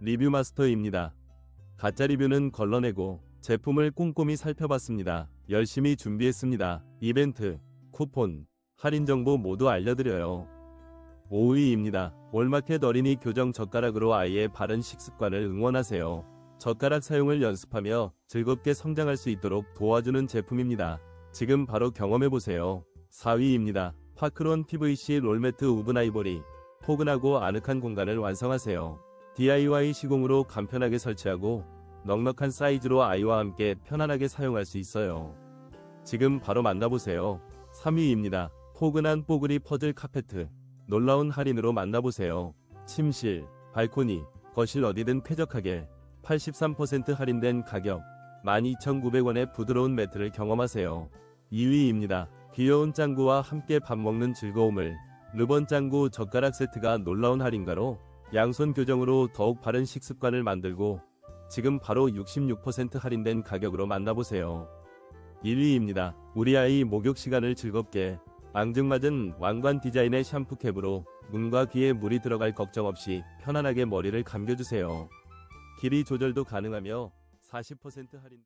리뷰 마스터입니다. 가짜 리뷰는 걸러내고 제품을 꼼꼼히 살펴봤습니다. 열심히 준비했습니다. 이벤트, 쿠폰, 할인 정보 모두 알려드려요. 5위입니다. 월마켓 어린이 교정 젓가락으로 아이의 바른 식습관을 응원하세요. 젓가락 사용을 연습하며 즐겁게 성장할 수 있도록 도와주는 제품입니다. 지금 바로 경험해보세요. 4위입니다. 파크론 PVC 롤매트 우븐 아이보리. 포근하고 아늑한 공간을 완성하세요. DIY 시공으로 간편하게 설치하고 넉넉한 사이즈로 아이와 함께 편안하게 사용할 수 있어요. 지금 바로 만나보세요. 3위입니다. 포근한 뽀글이 퍼즐 카페트. 놀라운 할인으로 만나보세요. 침실, 발코니, 거실 어디든 쾌적하게 83% 할인된 가격 12,900원의 부드러운 매트를 경험하세요. 2위입니다. 귀여운 짱구와 함께 밥 먹는 즐거움을 르번 짱구 젓가락 세트가 놀라운 할인가로 양손 교정으로 더욱 바른 식습관을 만들고 지금 바로 66% 할인된 가격으로 만나보세요. 1위입니다. 우리 아이 목욕 시간을 즐겁게 앙증맞은 왕관 디자인의 샴푸캡으로 눈과 귀에 물이 들어갈 걱정 없이 편안하게 머리를 감겨주세요. 길이 조절도 가능하며 40% 할인